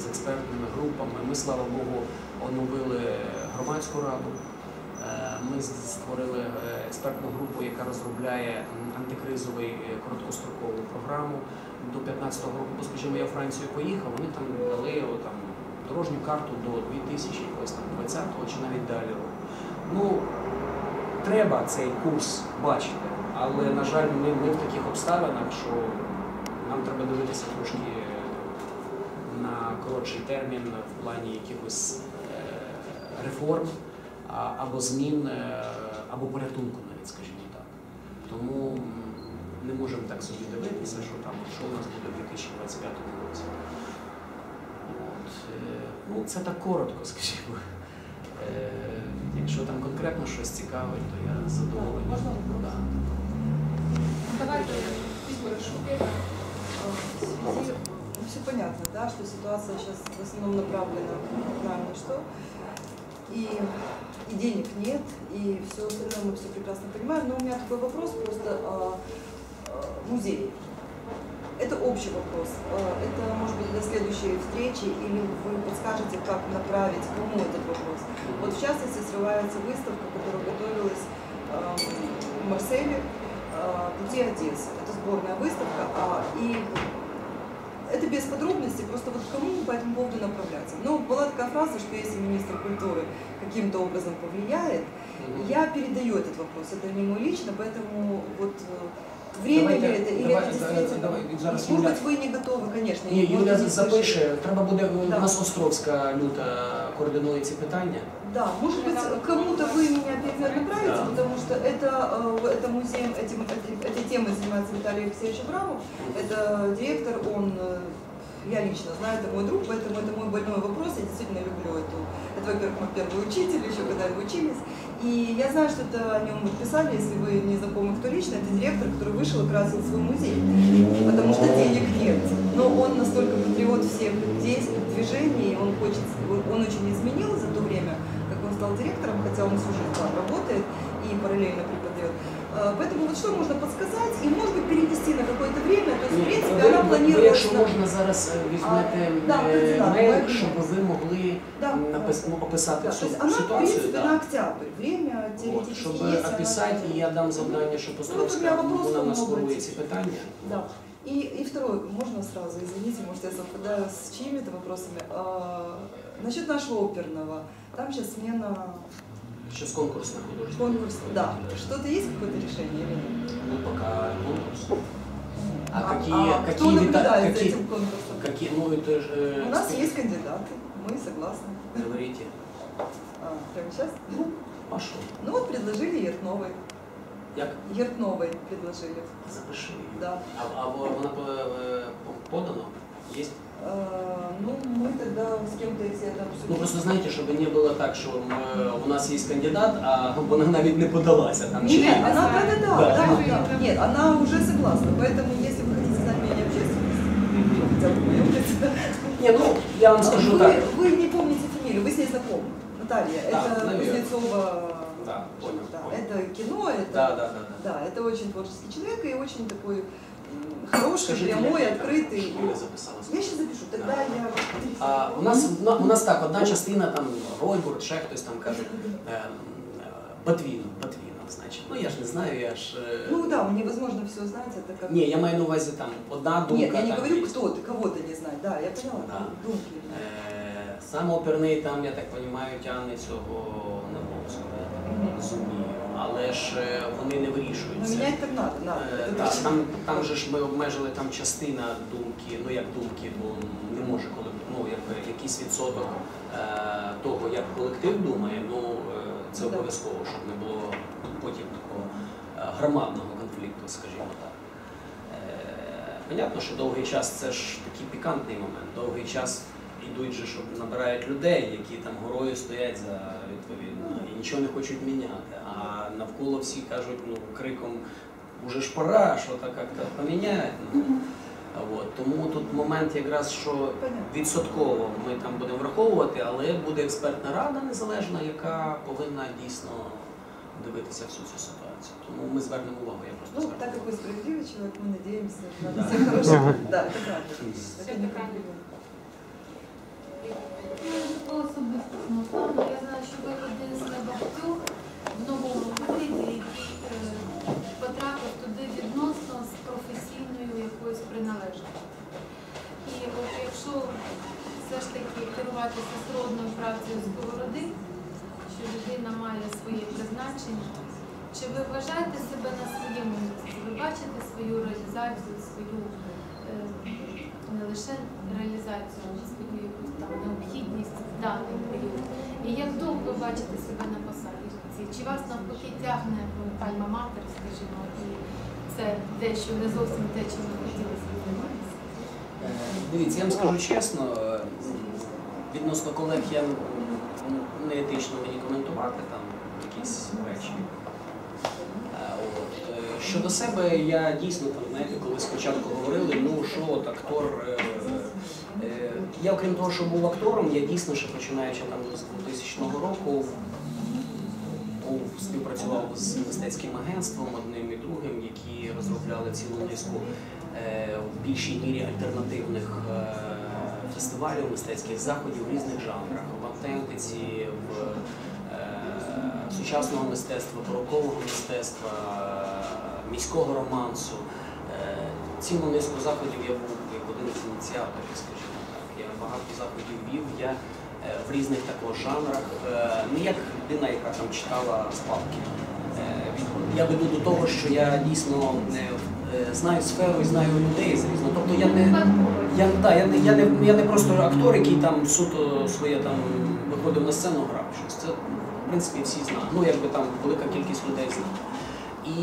з експертними групами. Ми, слава Богу, оновили громадську раду. Е, Ми створили е, експертну групу, яка розробляє антикризовий е, короткострокову програму. До 15 року, бо, скажімо, я в Францію поїхав, вони там дали там, дорожню карту до 2000 якогось там 20-го чи навіть далі року. Ну, треба цей курс бачити, але, на жаль, ми, ми в таких обставинах, що нам треба дивитися трошки на коротший термін в плані якихось е, реформ або змін, е, або порятунку навіть, скажімо так. Тому не можемо так собі дивитися, що там що у нас буде в 2025 році. От, е, ну, це так коротко, скажімо. Якщо там конкретно щось цікавить, то я задоволений. Да, что ситуация сейчас в основном направлена на что. И, и денег нет, и все остальное мы все прекрасно понимаем. Но у меня такой вопрос просто а, а, музей. Это общий вопрос. А, Это может быть для следующей встречи, или вы подскажете, как направить, кому этот вопрос. Вот в частности срывается выставка, которая готовилась эм, в Марселе э, «Пути Одессы». Это сборная выставка, а, и это без подробностей, просто вот кому по этому поводу направляться. Ну, была такая фраза, что если министр культуры каким-то образом повлияет, Мгм. я передаю этот вопрос, это не мой лично, поэтому вот э, время Давайте- ли это, или давайте, это действительно... давай, зараз Может Юля- быть, вы не готовы, конечно. Ні, Юля запише. Треба буде Да. у нас Островська люта координує ці питання. Да, может быть, кому-то вы меня опять направите, Да. потому что это, э, это музеем, этим, эти- этой темой занимается Виталий Алексеевич Абрамов. Это директор, он, э, я лично знаю, это мой друг, поэтому это мой больной вопрос. Я действительно люблю эту. Это, во-первых, мой первый учитель, еще когда мы учились. И я знаю, что это о нем писали, если вы не знакомы кто лично, это директор, который вышел и красил свой музей. Потому что денег нет. Но он настолько патриот всех действий, движений, он хочет, он очень изменил за то время, как он стал директором, хотя он всю жизнь там работает и параллельно преподает. Э, Поэтому вот что можно подсказать и, может быть, перенести на какое-то время. То есть, в принципе, ви, она ви- ви, планируется... якщо можна зараз е, візьмете А, да, е, да, мейл, да, щоб да. ви могли Да, напис- да. ну, описати Да, цю то есть она, в ситуацію. принципе, да. на октябрь. Время От, теоретически щоб есть. она- описати, і я дам завдання, щоб Ну, Островська от у мене вопрос вона там, нас мабуть. курує ці питання. Да. И, и второе, можно сразу, извините, может я совпадаю с чьими-то вопросами. А, насчет нашего оперного, там сейчас смена З конкурс на художественный конкурс. Да. Что-то есть какое-то решение или нет? Ну, пока конкурс. А, какие, а какие, кто наблюдает за какие, этим конкурсом? какие, ну это же... У нас спи- есть кандидаты, мы согласны. Говорите. А, прямо сейчас? А що? Ну вот предложили Ертновой. Як? Ертновой предложили. Запиши. Да. А, а во- вона по- е, по- подано? Есть? А, ну, мы тогда с кем-то, если это Ну обсудим. просто знаєте, щоб не було так, що ми, у нас є кандидат, а вона навіть не подалася. Там чи- Нет, она, да, да, да, Да. да, да. Нет, она уже согласна. Поэтому, если вы хотите знать мнение общественности, ну, хотя бы мое, Ні, ну я вам скажу вы, так. вы не помните фамилию, вы с ней знакомы. Наталья, Да, это наверное. Кузнецова. Да, понял, да, понял. это кино, это, Да, да, да, да. да, это очень творческий человек и очень такой м, хороший, Скажите, прямой, я- открытый. Юля записалась. Я сейчас запишу, тогда Да. я... А, у, нас, на- у нас так, одна частина там Ройбург, ще хтось там каже е, е, Батвінов, Батвінов, значить. Ну я ж не знаю, я ж. е, Ну да, невозможно все знать, это как... Ні, я маю на увазі там одна думка. Нет, я не там говорю, є. кто ты, кого-то не знать. Да, я поняла. Да. Думки. Е, Сам оперний там, я так розумію, тягне цього Набовського, я так розумію. Але ж е, вони не вирішуються. так надо, надо. Е, там, там же ж ми обмежили там частина думки, ну як думки, бо не може коли ну якби якийсь відсоток е, того, як колектив думає, ну е, це Ну, обов'язково, щоб не було потім такого е, громадного конфлікту, скажімо так. Е, Понятно, що довгий час це ж такий пікантний момент. Довгий час йдуть же, щоб набирають людей, які там горою стоять за відповідно і нічого не хочуть міняти. А навколо всі кажуть, ну криком уже ж пора, що то як-то поміняти. Ну, от. Тому тут момент якраз, що Понятно. відсотково ми там будемо враховувати, але буде експертна рада незалежна, яка повинна дійсно дивитися всю цю ситуацію. Тому ми звернемо увагу. Я просто Ну, зверну так как вы увагу. справедливый человек, мы надеемся на Да. всех Я знаю, що ви один з небагатьох в новому вигляді, який потрапив туди відносно з професійною якоюсь приналежністю. І от якщо все ж таки керуватися сродною працею сковороди, що людина має своє призначення, чи ви вважаєте себе на своєму місці? Ви бачите свою реалізацію, свою е, не лише реалізацію, але свою якусь там необхідність в даний період? І як довго ви бачите себе на посаді? Чи вас навпаки тягне ну, альма-матер, скажімо, і це дещо не зовсім те, чим ви хотілося займатися? Е, Дивіться, я вам скажу чесно, е, відносно колег я не етично мені коментувати там якісь речі. Щодо себе, я дійсно там, знаєте, коли спочатку говорили, ну що от актор. е, е, Я окрім того, що був актором, я дійсно ще починаючи там з 2000 року був співпрацював з мистецьким агентством одним і другим, які розробляли цілу низку е, в більшій мірі альтернативних е, фестивалів, мистецьких заходів в різних жанрах, в автентиці, в е, сучасного мистецтва, порокового мистецтва, міського романсу. Е, Цілу низку заходів я був як один з ініціаторів, скажімо так. Я багато заходів вів. Я е, в різних також жанрах, не як людина, яка там читала з папки. Е, Я веду до того, що я дійсно е, е, знаю сферу і знаю людей з різного. Тобто я не я, да, я, не, я, не, я не просто актор, який там суто своє там виходив на сцену, грав щось. Це в принципі всі знають. Ну якби там велика кількість людей знає. І,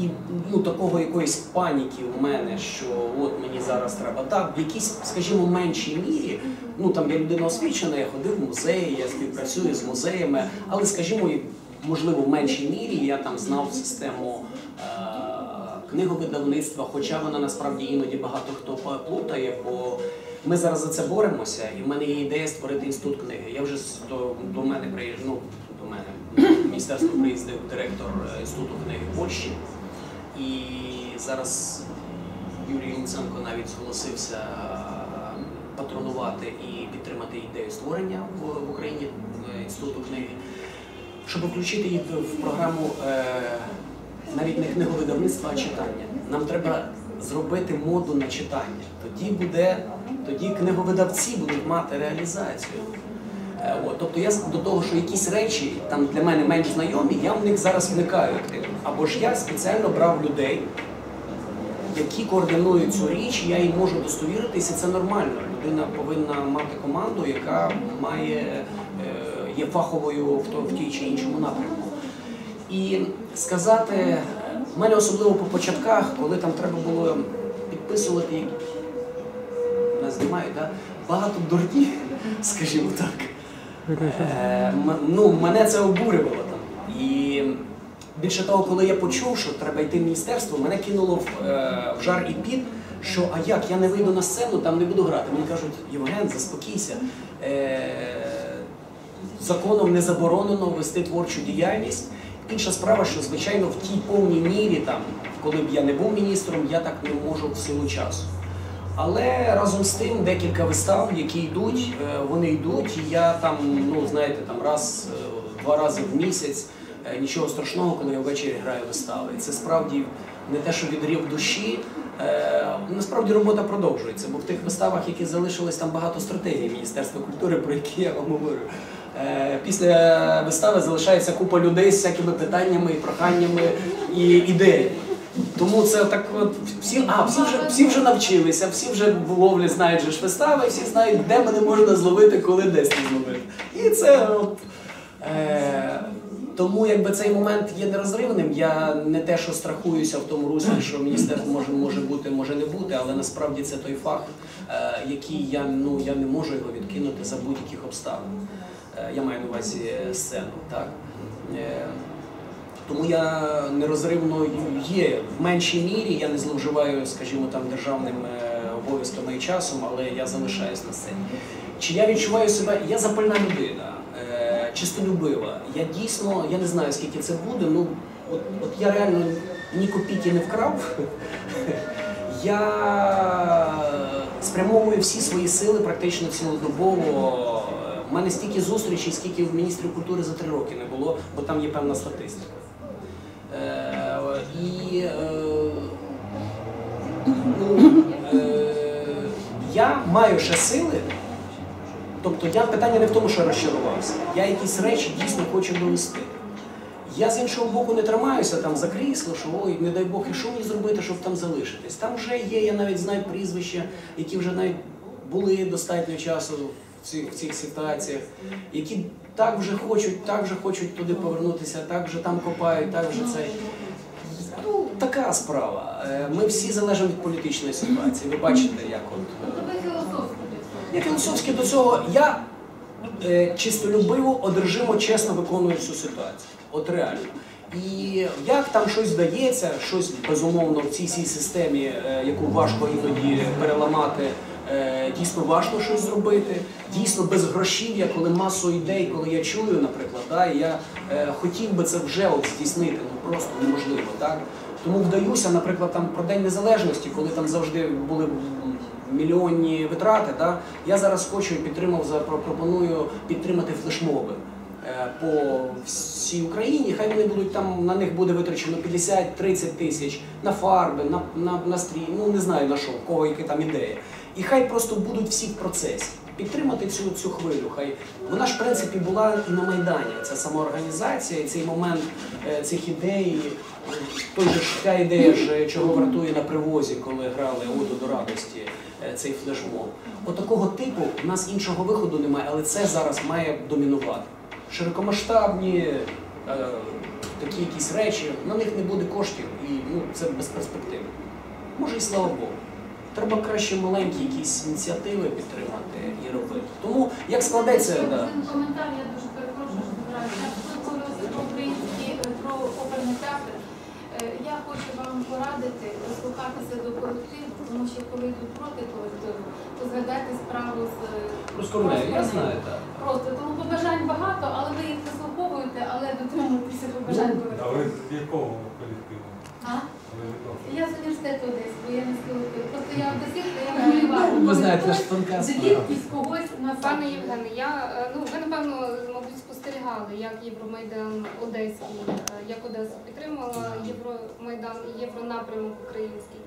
і ну, такого якоїсь паніки у мене, що от мені зараз треба так, в якійсь, скажімо, меншій мірі. Ну там я людина освічена, я ходив в музеї, я співпрацюю з музеями, але, скажімо, можливо, в меншій мірі я там знав систему. Е- Книговидавництва, хоча вона насправді іноді багато хто плутає, бо ми зараз за це боремося, і в мене є ідея створити інститут книги. Я вже до, до мене приїжджав, ну, до мене міністерство приїздив директор е, інституту книги Польщі. І зараз Юрій Луценко навіть зголосився е, патронувати і підтримати ідею створення в, Україні е, інституту книги, щоб включити їх в програму навіть не книговидавництва, а читання. Нам треба зробити моду на читання. Тоді буде, тоді книговидавці будуть мати реалізацію. Е, От, тобто я до того, що якісь речі там для мене менш знайомі, я в них зараз вникаю. Або ж я спеціально брав людей, які координують цю річ, я їм можу достовіритися, це нормально. Людина повинна мати команду, яка має, е, є фаховою в, тій чи іншому напрямку. І сказати, в мене особливо по початках, коли там треба було підписувати нас знімають, да? багато дурні, скажімо так. Е, ну, мене це обурювало там. І більше того, коли я почув, що треба йти в міністерство, мене кинуло в, е, в жар і піт, що а як, я не вийду на сцену, там не буду грати. Мені кажуть, Євген, заспокійся. Е, законом не заборонено вести творчу діяльність. Інша справа, що звичайно в тій повній мірі, там, коли б я не був міністром, я так не можу в силу часу. Але разом з тим декілька вистав, які йдуть, е, вони йдуть, і я там, ну знаєте, там раз, е, рази в місяць. е, Нічого страшного, коли я ввечері граю вистави. І це справді не те, що відрів душі. Насправді робота продовжується, бо в тих виставах, які залишились, там багато стратегій Міністерства культури, про які я вам говорю. Після вистави залишається купа людей з всякими питаннями, і проханнями і ідеями. Тому це так от всі, а, всі вже всі вже навчилися, всі вже в ловлі знають же вистави, всі знають, де мене можна зловити, коли десь не зловити. І це от. Е, тому якби цей момент є нерозривним. Я не те, що страхуюся в тому руслі, що міністерство може, може бути, може не бути, але насправді це той факт, е, який я, ну, я не можу його відкинути за будь-яких обставин. Е, я маю на увазі сцену. Так? Е, тому я нерозривно є в меншій мірі, я не зловживаю, скажімо, там державними обов'язками і часом, але я залишаюсь на сцені. Чи я відчуваю себе? Я запальна людина, е, чистолюбива. Я дійсно, я не знаю, скільки це буде. Ну, от, от я реально ні копійки не вкрав. Я спрямовую всі свої сили практично цілодобово. У мене стільки зустрічей, скільки в міністрів культури за три роки не було, бо там є певна статистика. Е, і ну, я маю ще сили. Тобто я питання не в тому, що розчарувався. Я якісь речі дійсно хочу довести. Я з іншого боку не тримаюся там за крісло, що ой, не дай Бог, і що мені зробити, щоб там залишитись. Там вже є, я навіть знаю прізвища, які вже навіть були достатньо часу в цих, в цих ситуаціях, які так вже хочуть, так вже хочуть туди повернутися, так вже там копають, так вже цей. Ну, така справа. Е, Ми всі залежимо від політичної ситуації. Ви бачите, як от. е, я філософськи до цього, я е, чистолюбиво, одержимо, чесно виконую всю ситуацію. От реально. І як там щось вдається, щось безумовно в цій всій системі, е, яку важко іноді переламати, дійсно важко щось зробити. Дійсно без грошів'я, коли масу ідей, коли я чую, наприклад, да, я е, хотів би це вже от здійснити, ну просто неможливо. Так? Тому вдаюся, наприклад, там про День Незалежності, коли там завжди були мільйонні витрати. Да? Я зараз хочу і підтримав, пропоную підтримати флешмоби е, по всій Україні. Хай вони будуть там, на них буде витрачено 50-30 тисяч на фарби, на, на, на стрій, ну не знаю на що, в кого які там ідеї. І хай просто будуть всі в процесі. Підтримати цю, цю хвилю. Хай вона ж в принципі була і на Майдані. Ця самоорганізація, цей момент е, цих ідей. Той же та ідея ж е, чого вартує на привозі, коли грали Оду до радості е, цей флешмоб. От такого типу в нас іншого виходу немає, але це зараз має домінувати. Широкомасштабні е, такі якісь речі, на них не буде коштів і ну, це безперспективно. Може і слава Богу. Треба краще маленькі якісь ініціативи підтримати і робити. Тому як складеться, да. коментар, я дуже перепрошую, що. Я про український е, про оперний театр. е, Я хочу вам порадити дослухатися до колективу, тому що коли йдуть проти колективу, то згадайте справу з е, я знаю так. Просто тому побажань багато, але ви їх заслуховуєте, але дотримуйтеся побажань А ви з якого колективу? А? Ви з якого? Я з університету Одеського, я не з колективу. Просто я одеситка, я воювала. Ви знаєте, наш тонка справа. Звідкись когось на Пане Євгене, я е, ну ви напевно, мабуть, спостерігали, як Євромайдан Одеський, е, як Одеса підтримала Євромайдан і Євронапрямок український.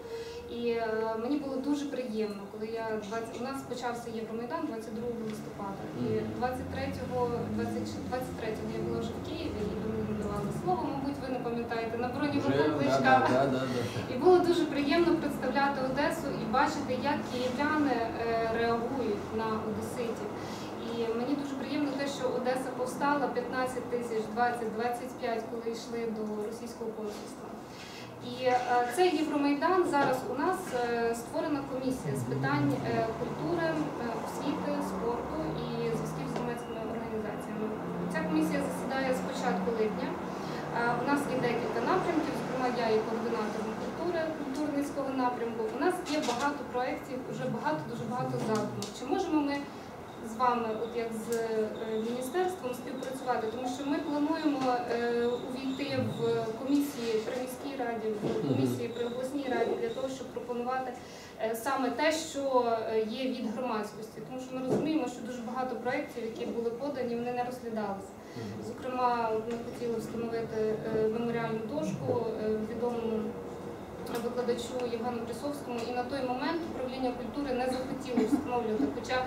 І е, мені було дуже приємно, коли я 20, у нас почався Євромайдан 22 листопада. І 23-го 23-го я була вже в Києві і ви мені давали слово, ви не пам'ятаєте на броньовому кличка. І було дуже приємно представляти Одесу і бачити, як київляни е, реагують на одеситів. І мені дуже приємно те, що Одеса повстала 15 тисяч, 20, 25, коли йшли до російського консульства. І е, цей Євромайдан зараз у нас е, створена комісія з питань культури, освіти, спорту і зв'язків з громадськими організаціями. Ця комісія засідає з початку липня. Е, У нас є декілька напрямків, зокрема я є координатором культури, культурницького напрямку. У нас є багато проєктів, вже багато, дуже багато задумів. Чи можемо ми з вами, от як з е, міністерством, співпрацювати? Тому що ми плануємо е, увійти в комісії при міській раді, в комісії при обласній раді для того, щоб пропонувати саме те, що є від громадськості. Тому що ми розуміємо, що дуже багато проєктів, які були подані, вони не розглядалися. Зокрема, ми хотіли встановити е, меморіальну дошку е, відомому викладачу Євгену Присовському, і на той момент управління культури не захотіло встановлювати. Хоча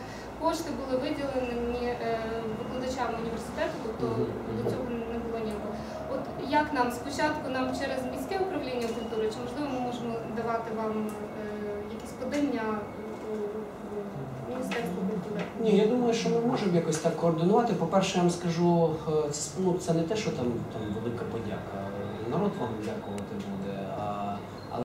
кошти були виділені е, викладачам університету, тобто до цього не було ніякого. От як нам спочатку нам через міське управління культури, чи можливо ми можемо давати вам якісь подання у у Міністерство культури? Ні, я думаю, що ми можемо якось так координувати. По-перше, я вам скажу, е, це, ну, це не те, що там, там велика подяка. Народ вам дякувати.